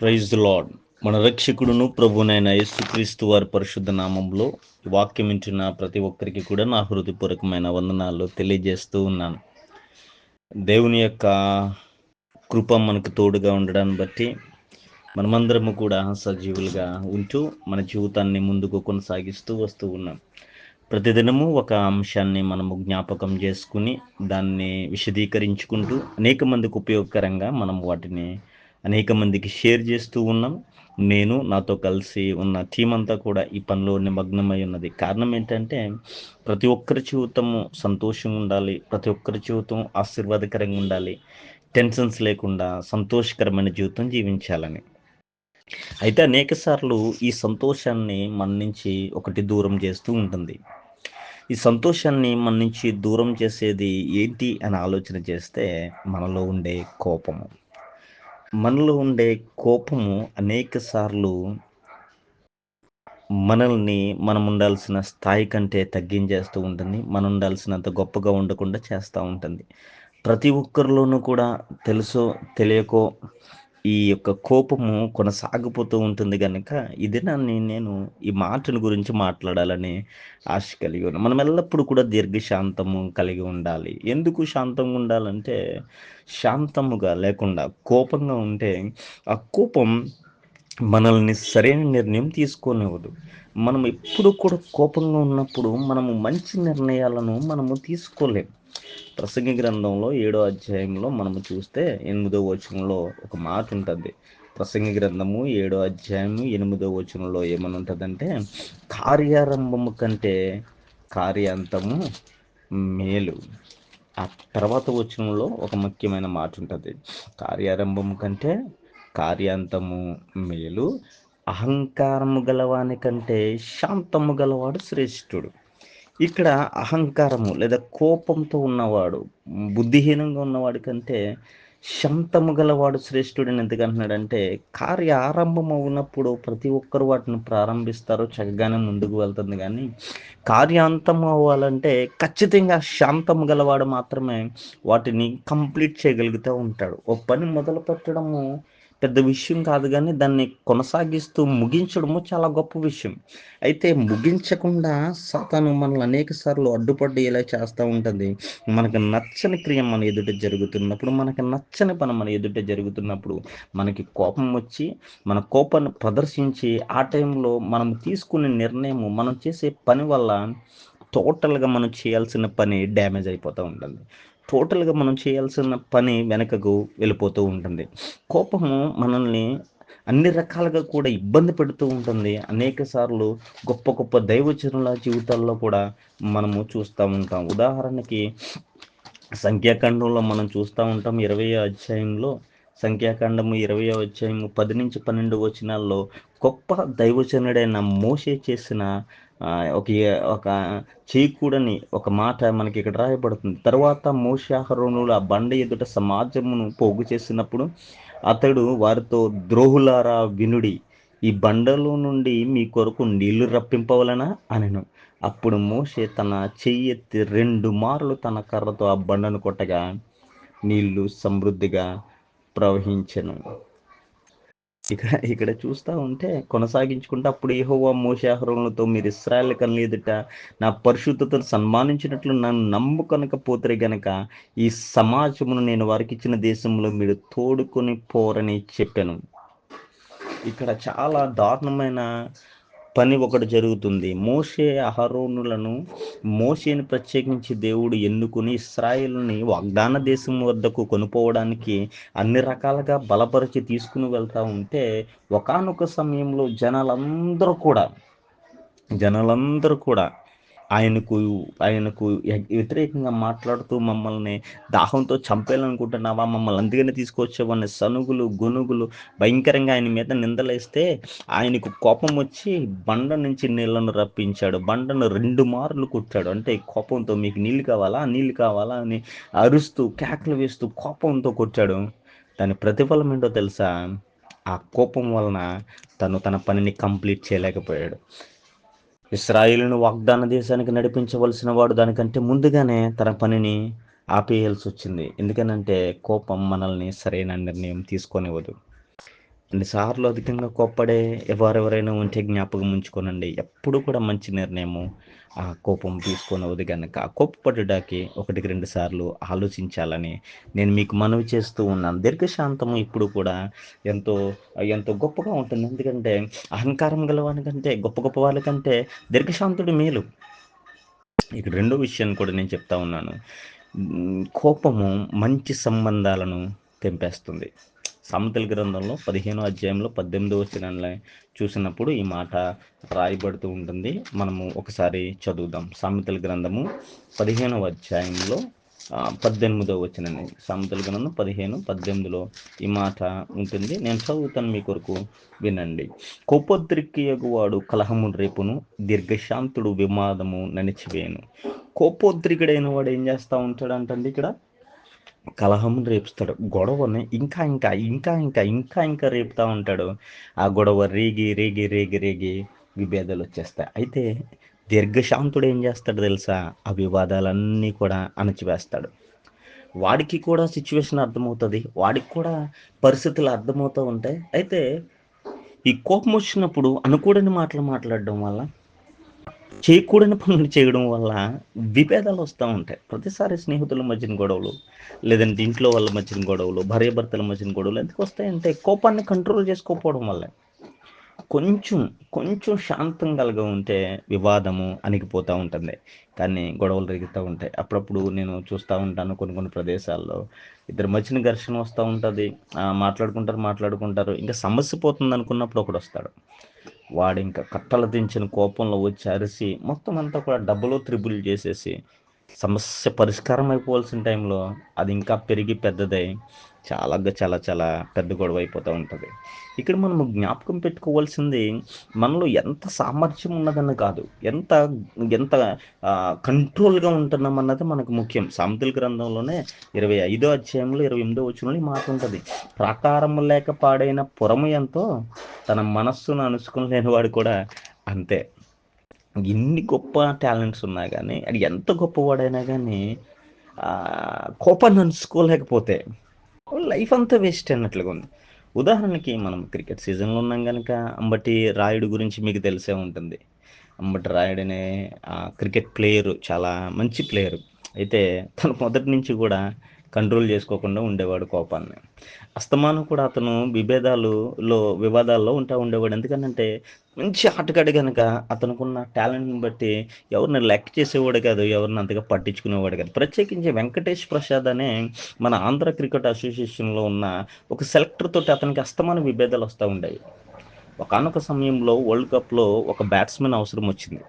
Praise the lord. మన రక్షకుడును ప్రభునైన యేసుక్రీస్తు వారి పరిశుద్ధ నామంలో వాక్యం ఇచ్చిన ప్రతి ఒక్కరికి కూడా నా హృదయపూర్వకమైన వందనాలు తెలియజేస్తూ ఉన్నాను. దేవుని యొక్క కృప మనకు తోడుగా ఉండడాన్ని బట్టి మనమందరము కూడా సజీవులుగా ఉంటూ మన జీవితాన్ని ముందుకు కొనసాగిస్తూ వస్తూ ఉన్నాం. ప్రతిదినము ఒక అంశాన్ని మనము జ్ఞాపకం చేసుకుని దాన్ని విశదీకరించుకుంటూ అనేక మందికి ఉపయోగకరంగా మనం వాటిని అనేక మందికి షేర్ చేస్తూ ఉన్నాం. నేను నాతో కలిసి ఉన్న టీం అంతా కూడా ఈ పనిలో నిమగ్నమై ఉన్నది. కారణం ఏంటంటే ప్రతి ఒక్కరి జీవితము సంతోషంగా ఉండాలి. ప్రతి ఒక్కరి జీవితం ఆశీర్వాదకరంగా ఉండాలి. టెన్షన్స్ లేకుండా సంతోషకరమైన జీవితం జీవించాలని. అయితే అనేక సార్లు ఈ సంతోషాన్ని మన నుంచి ఒకటి దూరం చేస్తూ ఉంటుంది. ఈ సంతోషాన్ని మన నుంచి దూరం చేసేది ఏంటి అని ఆలోచన చేస్తే మనలో ఉండే కోపము. మనలో ఉండే కోపము అనేక సార్లు మనల్ని మనం ఉండాల్సిన స్థాయి కంటే తగ్గించేస్తూ ఉంటుంది. మనం ఉండాల్సినంత గొప్పగా ఉండకుండా చేస్తూ ఉంటుంది. ప్రతి ఒక్కరిలోనూ కూడా తెలుసో తెలియకో ఈ యొక్క కోపము కొనసాగిపోతూ ఉంటుంది కనుక ఇది నన్ను నేను ఈ మాటను గురించి మాట్లాడాలని ఆశ కలిగి ఉన్నాను మనం ఎల్లప్పుడూ కూడా దీర్ఘశాంతము కలిగి ఉండాలి. ఎందుకు శాంతంగా ఉండాలంటే శాంతముగా లేకుండా కోపంగా ఉంటే ఆ కోపం మనల్ని సరైన నిర్ణయం తీసుకోనివ్వదు. మనం ఎప్పుడు కూడా కోపంగా ఉన్నప్పుడు మనము మంచి నిర్ణయాలను మనము తీసుకోలేం. ప్రసంగి గ్రంథంలో ఏడో అధ్యాయంలో మనము చూస్తే ఎనిమిదో వచనంలో ఒక మాట ఉంటుంది. ప్రసంగి గ్రంథము ఏడో అధ్యాయము ఎనిమిదో వచనంలో ఏమని ఉంటుందంటే కార్యారంభము కంటే కార్యాంతము మేలు. ఆ తర్వాత వచనంలో ఒక ముఖ్యమైన మాట ఉంటుంది. కార్యారంభము కంటే కార్యాంతము మేలు. అహంకారము గలవాని కంటే శాంతము గలవాడు శ్రేష్ఠుడు. ఇక్కడ అహంకారము లేదా కోపంతో ఉన్నవాడు బుద్ధిహీనంగా ఉన్నవాడి కంటే శాంతము గలవాడు శ్రేష్ఠుడని ఎందుకంటున్నాడంటే కార్య ఆరంభం అవునప్పుడు ప్రతి ఒక్కరు వాటిని ప్రారంభిస్తారు చక్కగానే ముందుకు వెళ్తుంది. కానీ కార్యాంతం అవ్వాలంటే ఖచ్చితంగా శాంతము గలవాడు మాత్రమే వాటిని కంప్లీట్ చేయగలుగుతూ ఉంటాడు. ఓ పని మొదలు పెట్టడము పెద్ద విషయం కాదు కానీ దాన్ని కొనసాగిస్తూ ముగించడము చాలా గొప్ప విషయం. అయితే ముగించకుండా సాతాను మనల్ని అనేక సార్లు అడ్డుపడ్డేలా చేస్తూ ఉంటుంది. మనకు నచ్చని క్రియ మన ఎదుట జరుగుతున్నప్పుడు మనకు నచ్చని పని మన ఎదుట జరుగుతున్నప్పుడు మనకి కోపం వచ్చి మన కోపాన్ని ప్రదర్శించి ఆ టైంలో మనం తీసుకునే నిర్ణయము మనం చేసే పని వల్ల టోటల్గా మనం చేయాల్సిన పని డ్యామేజ్ అయిపోతూ ఉంటుంది. టోటల్గా మనం చేయాల్సిన పని వెనకకు వెళ్ళిపోతూ ఉంటుంది. కోపము మనల్ని అన్ని రకాలుగా కూడా ఇబ్బంది పెడుతూ ఉంటుంది. అనేక సార్లు గొప్ప గొప్ప దైవచనుల జీవితాల్లో కూడా మనము చూస్తూ ఉంటాం. ఉదాహరణకి సంఖ్యాకాండంలో మనం చూస్తూ ఉంటాం. ఇరవై అధ్యాయంలో సంఖ్యాకాండము ఇరవై అధ్యాయము పది నుంచి పన్నెండు వచనాల్లో గొప్ప దైవచనుడైన మోసే చేసిన ఒక ఒక చేయకూడని ఒక మాట మనకి ఇక్కడ రాయబడుతుంది. తర్వాత మోషాహరోనులు ఆ బండ ఎదుట సమాజమును పోగు చేసినప్పుడు అతడు వారితో ద్రోహులారా వినుడి ఈ బండలో నుండి మీ కొరకు నీళ్ళు రప్పింపవలనా? అనను. అప్పుడు మోషే తన చెయ్యెత్తి రెండు మార్లు తన కర్రతో ఆ బండను కొట్టగా నీళ్ళు సమృద్ధిగా ప్రవహించను. ఇక్కడ ఇక్కడ చూస్తూ ఉంటే కొనసాగించుకుంటే అప్పుడు ఏహోవా మోషాహరణలతో మీరు ఇస్రాయల్ కన్నా ఎదుట నా పరిశుద్ధతను సన్మానించినట్లు నన్ను నమ్ము కనుకపోతే గనక ఈ సమాజమును నేను వారికి ఇచ్చిన దేశంలో మీరు తోడుకొని పోరని చెప్పాను. ఇక్కడ చాలా దారుణమైన పని ఒకటి జరుగుతుంది. మోషే అహరోనులను మోషేని ప్రత్యేకించి దేవుడు ఎన్నుకుని ఇస్రాయిల్ని వాగ్దాన దేశం వద్దకు కొనుక్కోవడానికి అన్ని రకాలుగా బలపరిచి తీసుకుని వెళ్తూ ఉంటే ఒకనొక సమయంలో జనాలందరూ కూడా జనాలందరూ కూడా ఆయనకు ఆయనకు వ్యతిరేకంగా మాట్లాడుతూ మమ్మల్ని దాహంతో చంపేయాలనుకుంటున్నావా? మమ్మల్ని అందుకనే తీసుకొచ్చేవన్న సనుగులు గొనుగులు భయంకరంగా ఆయన మీద నిందలేస్తే ఆయనకు కోపం వచ్చి బండ నుంచి నీళ్ళను రప్పించాడు. బండను రెండు మార్లు కుట్టాడు. అంటే కోపంతో మీకు నీళ్ళు కావాలా? నీళ్ళు కావాలా? అని అరుస్తూ కేకలు వేస్తూ కోపంతో కొట్టాడు. దాని ప్రతిఫలం ఏంటో తెలుసా? ఆ కోపం వలన తను తన పనిని కంప్లీట్ చేయలేకపోయాడు. ఇస్రాయిల్ను వాగ్దాన దేశానికి నడిపించవలసిన వాడు దానికంటే ముందుగానే తన పనిని ఆపేయాల్సి వచ్చింది. ఎందుకనంటే కోపం మనల్ని సరైన నిర్ణయం తీసుకొనివ్వదు. ఎన్నిసార్లు అధికంగా కోప్పడే ఎవరెవరైనా ఉంటే జ్ఞాపకం ఉంచుకోనండి. ఎప్పుడు కూడా మంచి నిర్ణయము ఆ కోపం తీసుకున్నది కనుక కోపపడడానికి ఒకటికి రెండు సార్లు ఆలోచించాలని నేను మీకు మనవి చేస్తూ ఉన్నాను. దీర్ఘశాంతము ఇప్పుడు కూడా ఎంతో ఎంతో గొప్పగా ఉంటుంది. ఎందుకంటే అహంకారం గలవానికంటే గొప్ప గొప్ప వాళ్ళకంటే దీర్ఘశాంతుడు మేలు. ఇక్కడ రెండో విషయాన్ని కూడా నేను చెప్తా ఉన్నాను. కోపము మంచి సంబంధాలను తెంపేస్తుంది. సమతల గ్రంథంలో పదిహేనో అధ్యాయంలో పద్దెనిమిదో వచ్చిన చూసినప్పుడు ఈ మాట రాయబడుతూ ఉంటుంది. మనము ఒకసారి చదువుదాం. సామెతల గ్రంథము పదిహేనవ అధ్యాయంలో పద్దెనిమిదో వచ్చిన సామెతల గ్రంథం పదిహేను పద్దెనిమిదిలో ఈ మాట ఉంటుంది. నేను చదువుతాను మీ కొరకు వినండి. కోపోద్రిక్యగువాడు కలహము రేపును దీర్ఘశాంతుడు విమాదము నడిచివేయను. కోపోద్రికుడైన వాడు ఏం చేస్తూ ఉంటాడంటండి ఇక్కడ? కలహం రేపుస్తాడు. గొడవని ఇంకా ఇంకా ఇంకా ఇంకా ఇంకా ఇంకా రేపుతా ఉంటాడు. ఆ గొడవ రేగి రేగి రేగి రేగి విభేదాలు వచ్చేస్తాయి. అయితే దీర్ఘశాంతుడు ఏం చేస్తాడు తెలుసా? ఆ వివాదాలన్నీ కూడా అణచివేస్తాడు. వాడికి కూడా సిచ్యువేషన్ అర్థమవుతుంది. వాడికి కూడా పరిస్థితులు అర్థమవుతూ ఉంటాయి. అయితే ఈ కోపం వచ్చినప్పుడు అనుకూడని మాటలు మాట్లాడడం వల్ల చేయకూడని పనులు చేయడం వల్ల విభేదాలు వస్తూ ఉంటాయి. ప్రతిసారి స్నేహితుల మధ్యన గొడవలు లేదంటే ఇంట్లో వాళ్ళ మధ్యన గొడవలు భార్యాభర్తల మధ్యన గొడవలు ఎందుకు వస్తాయంటే కోపాన్ని కంట్రోల్ చేసుకోకపోవడం వల్ల. కొంచెం కొంచెం శాంతం కలగా ఉంటే వివాదము అణిగిపోతూ ఉంటుంది. కానీ గొడవలు రేగుతూ ఉంటాయి. అప్పుడప్పుడు నేను చూస్తూ ఉంటాను కొన్ని కొన్ని ప్రదేశాల్లో. ఇద్దరు మధ్యన ఘర్షణ వస్తూ ఉంటుంది. మాట్లాడుకుంటారు మాట్లాడుకుంటారు. ఇంకా సమస్య పోతుంది అనుకున్నప్పుడు ఒకడు వస్తాడు. వాడు ఇంకా కట్టలు దించిన కోపంలో వచ్చి అరిసి మొత్తం అంతా కూడా డబ్బులో త్రిబుల్ చేసేసి సమస్య పరిష్కారం అయిపోవాల్సిన టైంలో అది ఇంకా పెరిగి పెద్దదై చాలా చాలా చాలా పెద్ద గొడవ అయిపోతూ ఉంటుంది. ఇక్కడ మనము జ్ఞాపకం పెట్టుకోవాల్సింది మనలో ఎంత సామర్థ్యం ఉన్నదని కాదు. ఎంత ఎంత కంట్రోల్గా ఉంటున్నాం అన్నది మనకు ముఖ్యం. సామెతల గ్రంథంలోనే ఇరవై ఐదో అధ్యాయంలో ఇరవై ఎనిమిదో వచ్చిన మాట ఉంటుంది. ప్రాకారము లేక పాడైన పురము ఎంతో తన మనస్సును అనుసుకుని లేనివాడు కూడా అంతే. ఎన్ని గొప్ప టాలెంట్స్ ఉన్నా కానీ అది ఎంత గొప్పవాడైనా కానీ కోపాన్ని అనుసుకోలేకపోతే లైఫ్ అంతా వేస్ట్ అన్నట్లుగా ఉంది. ఉదాహరణకి మనం క్రికెట్ సీజన్లో ఉన్నాం కనుక అంబటి రాయుడు గురించి మీకు తెలిసే ఉంటుంది. అంబటి రాయుడు అనే ఆ, క్రికెట్ ప్లేయరు చాలా మంచి ప్లేయరు. అయితే తను మొదటి నుంచి కూడా కంట్రోల్ చేసుకోకుండా ఉండేవాడు కోపాన్ని. అస్తమానం కూడా అతను విభేదాలులో వివాదాల్లో ఉంటా ఉండేవాడు. ఎందుకంటే మంచి ఆటగాడు కనుక అతనుకున్న టాలెంట్ని బట్టి ఎవరిని లెక్క చేసేవాడు కాదు ఎవరిని అంతగా పట్టించుకునేవాడు కాదు. ప్రత్యేకించి వెంకటేష్ ప్రసాద్ అనే మన ఆంధ్ర క్రికెట్ అసోసియేషన్లో ఉన్న ఒక సెలెక్టర్ తోటి అతనికి అస్తమాన విభేదాలు వస్తూ ఉండేవి. ఒకనొక సమయంలో వరల్డ్ కప్లో ఒక బ్యాట్స్మెన్ అవసరం వచ్చింది.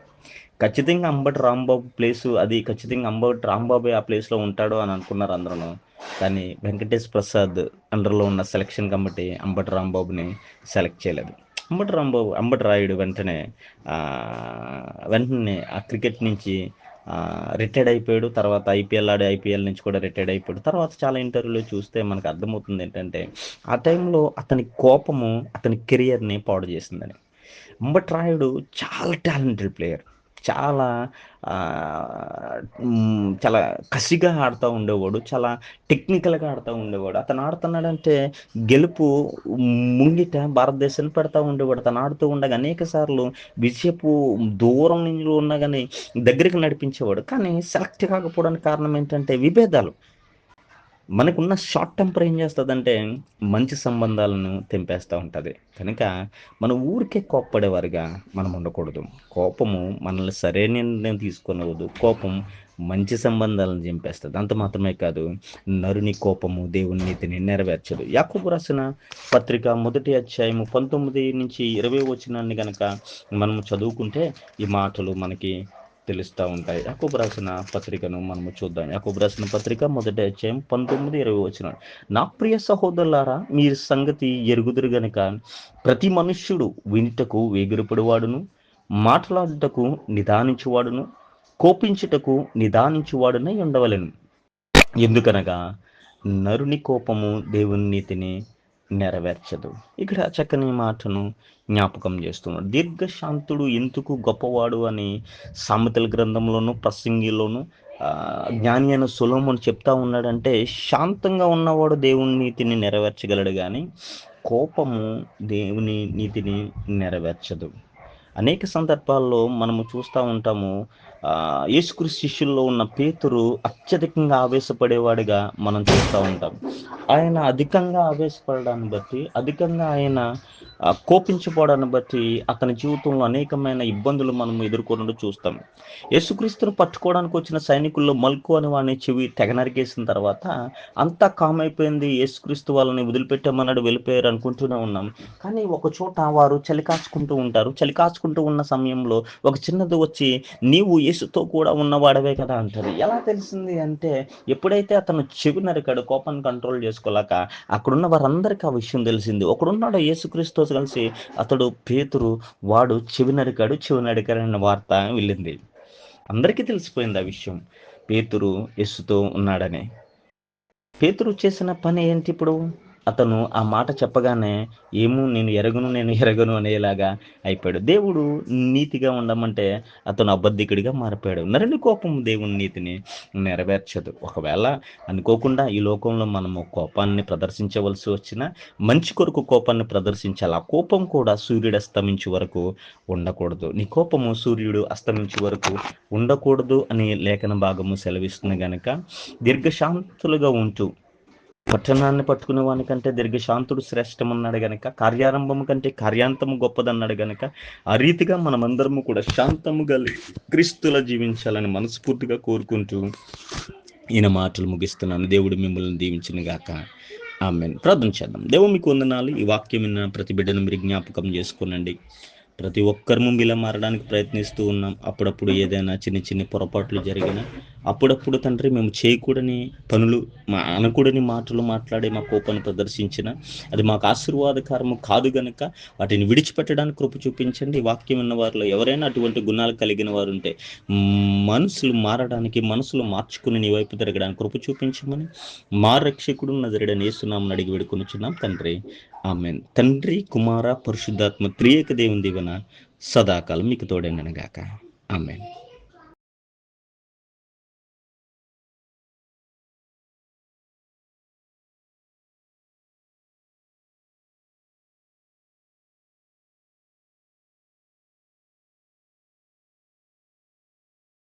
ఖచ్చితంగా అంబటి రాంబాబు ప్లేసు అది ఖచ్చితంగా అంబటి రాంబాబు ఆ ప్లేస్లో ఉంటాడు అని అనుకున్నారు అందరూ కానీ వెంకటేష్ ప్రసాద్ అండర్లో ఉన్న సెలక్షన్ కమిటీ అంబటి రాంబాబుని సెలెక్ట్ చేయలేదు. అంబటి రాంబాబు అంబటి రాయుడు వెంటనే వెంటనే ఆ క్రికెట్ నుంచి రిటైర్డ్ అయిపోయాడు. తర్వాత ఐపీఎల్ ఆడి ఐపీఎల్ నుంచి కూడా రిటైర్డ్ అయిపోయాడు. తర్వాత చాలా ఇంటర్వ్యూలో చూస్తే మనకు అర్థమవుతుంది ఏంటంటే ఆ టైంలో అతని కోపము అతని కెరియర్ని పాడు చేసిందని. అంబటి రాయుడు చాలా టాలెంటెడ్ ప్లేయర్. చాలా చాలా కసిగా ఆడుతూ ఉండేవాడు. చాలా టెక్నికల్గా ఆడుతూ ఉండేవాడు. అతను ఆడుతున్నాడంటే గెలుపు ముంగిట భారతదేశాన్ని పెడతా ఉండేవాడు. అతను ఆడుతూ ఉండగా అనేక సార్లు విజయపు దూరం నుంచి ఉన్నా కానీ దగ్గరికి నడిపించేవాడు. కానీ సెలెక్ట్ కాకపోవడానికి కారణం ఏంటంటే విభేదాలు. మనకున్న షార్ట్ టెంపర్ ఏం చేస్తుందంటే మంచి సంబంధాలను తెంపేస్తూ ఉంటుంది. కనుక మన ఊరికే కోప్పడేవారుగా మనం ఉండకూడదు. కోపము మనల్ని సరైన నిర్ణయం తీసుకునేవద్దు. కోపం మంచి సంబంధాలను చంపేస్తుంది. అంత మాత్రమే కాదు నరుని కోపము దేవుని నీతిని నెరవేర్చదు. యాకోబు రాసిన పత్రిక మొదటి అధ్యాయము పంతొమ్మిది నుంచి ఇరవై వచ్చినాన్ని కనుక మనం చదువుకుంటే ఈ మాటలు మనకి తెలుస్తూ ఉంటాయి. యాకోబు రాసిన పత్రికను మనము చూద్దాం. యాకోబు రాసిన పత్రిక మొదటి అధ్యాయం పంతొమ్మిది ఇరవై వచ్చిన నా ప్రియ సహోదరులారా మీ సంగతి ఎరుగుదురు గనుక ప్రతి మనుష్యుడు వినిటకు వేగిరపడివాడును మాట్లాడుటకు నిదానించువాడును కోపించుటకు నిదానించువాడునై ఉండవలెను. ఎందుకనగా నరుని కోపము దేవుని నీతిని నెరవేర్చదు. ఇక్కడ చక్కని మాటను జ్ఞాపకం చేస్తున్నాడు. దీర్ఘశాంతుడు ఎందుకు గొప్పవాడు అని సామెతల గ్రంథంలోను ప్రసంగిలోను జ్ఞాని అయిన సులోమును చెప్తా ఉన్నాడంటే శాంతంగా ఉన్నవాడు దేవుని నీతిని నెరవేర్చగలడు కానీ కోపము దేవుని నీతిని నెరవేర్చదు. అనేక సందర్భాల్లో మనము చూస్తూ ఉంటాము ఆ, శిష్యుల్లో ఉన్న పేతురు అత్యధికంగా ఆవేశపడేవాడిగా మనం చూస్తూ ఉంటాం. ఆయన అధికంగా ఆవేశపడడాన్ని బట్టి అధికంగా ఆయన కోపించబడాన్ని బట్టి అతని జీవితంలో అనేకమైన ఇబ్బందులు మనం ఎదుర్కొనడం చూస్తాం. యేసుక్రీస్తును పట్టుకోవడానికి వచ్చిన సైనికుల్లో మల్కు అని వాడిని చెవి తెగ నరికేసిన తర్వాత అంతా కామ్ అయిపోయింది యేసుక్రీస్తు వాళ్ళని వదిలిపెట్టామన్నాడు వెళ్ళిపోయారు అనుకుంటూనే ఉన్నాం. కానీ ఒక చోట వారు చలికాచుకుంటూ ఉంటారు. చలికాచుకుంటూ ఉన్న సమయంలో ఒక చిన్నది వచ్చి నీవు యేసుతో కూడా ఉన్నవాడవే కదా అంటారు ఎలా తెలిసింది అంటే ఎప్పుడైతే అతను చెవి నరికాడు కోపాన్ని కంట్రోల్ చేసుకోలేక అక్కడున్న వారందరికీ ఆ విషయం తెలిసింది. ఒకడున్నాడు రోజు కలిసి అతడు పేతురు వాడు చెవి నరికాడు చెవి నరికాడన్న వార్త వెళ్ళింది. అందరికీ తెలిసిపోయింది ఆ విషయం. పేతురు ఎస్సుతో ఉన్నాడని. పేతురు చేసిన పని ఏంటి ఇప్పుడు? అతను ఆ మాట చెప్పగానే ఏమో నేను ఎరగను నేను ఎరగను అనేలాగా అయిపోయాడు. దేవుడు నీతిగా ఉండమంటే అతను అబద్ధికుడిగా మారిపోయాడు. నరుని కోపం దేవుని నీతిని నెరవేర్చదు. ఒకవేళ అనుకోకుండా ఈ లోకంలో మనము కోపాన్ని ప్రదర్శించవలసి వచ్చినా మంచి కొరకు కోపాన్ని ప్రదర్శించాలి. ఆ కోపం కూడా సూర్యుడు అస్తమించే వరకు ఉండకూడదు. నీ కోపము సూర్యుడు అస్తమించే వరకు ఉండకూడదు అని లేఖన భాగము సెలవిస్తుంది గనక దీర్ఘశాంతులుగా ఉంటూ పట్టణాన్ని పట్టుకునే వానికంటే దీర్ఘశాంతుడు శ్రేష్టమన్నాడు గనక కార్యారంభము కంటే కార్యాంతము గొప్పదన్నాడు గనక ఆ రీతిగా మనమందరము కూడా శాంతము గలి క్రీస్తులా జీవించాలని మనస్ఫూర్తిగా కోరుకుంటూ ఈయన మాటలు ముగిస్తున్నాను. దేవుడు మిమ్మల్ని దీవించిన గాక. ఆమె ప్రార్థన చేద్దాం. దేవు మీకు వందనాలు. ఈ వాక్యం విన్న ప్రతి బిడ్డను మీరు జ్ఞాపకం చేసుకోనండి. ప్రతి ఒక్కరము ఇలా మారడానికి ప్రయత్నిస్తూ ఉన్నాం. అప్పుడప్పుడు ఏదైనా చిన్న చిన్న పొరపాట్లు జరిగినా అప్పుడప్పుడు తండ్రి మేము చేయకూడని పనులు మా అనకూడని మాటలు మాట్లాడి మా కోపాన్ని ప్రదర్శించిన అది మాకు ఆశీర్వాదకరము కాదు గనక వాటిని విడిచిపెట్టడానికి కృప చూపించండి. వాక్యం ఉన్న వారిలో ఎవరైనా అటువంటి గుణాలు కలిగిన వారు ఉంటే మనసులు మారడానికి మనసులు మార్చుకుని నీ వైపు తిరగడానికి కృప చూపించమని మా రక్షకుడు నజరడని యేసునామని అడిగి వేడుకొనుచున్నాం తండ్రి. ఆమె తండ్రి కుమార పరిశుద్ధాత్మ త్రియేక దేవుని దీవెన సదాకాలం మీకు తోడేనగాక ఆమెన్.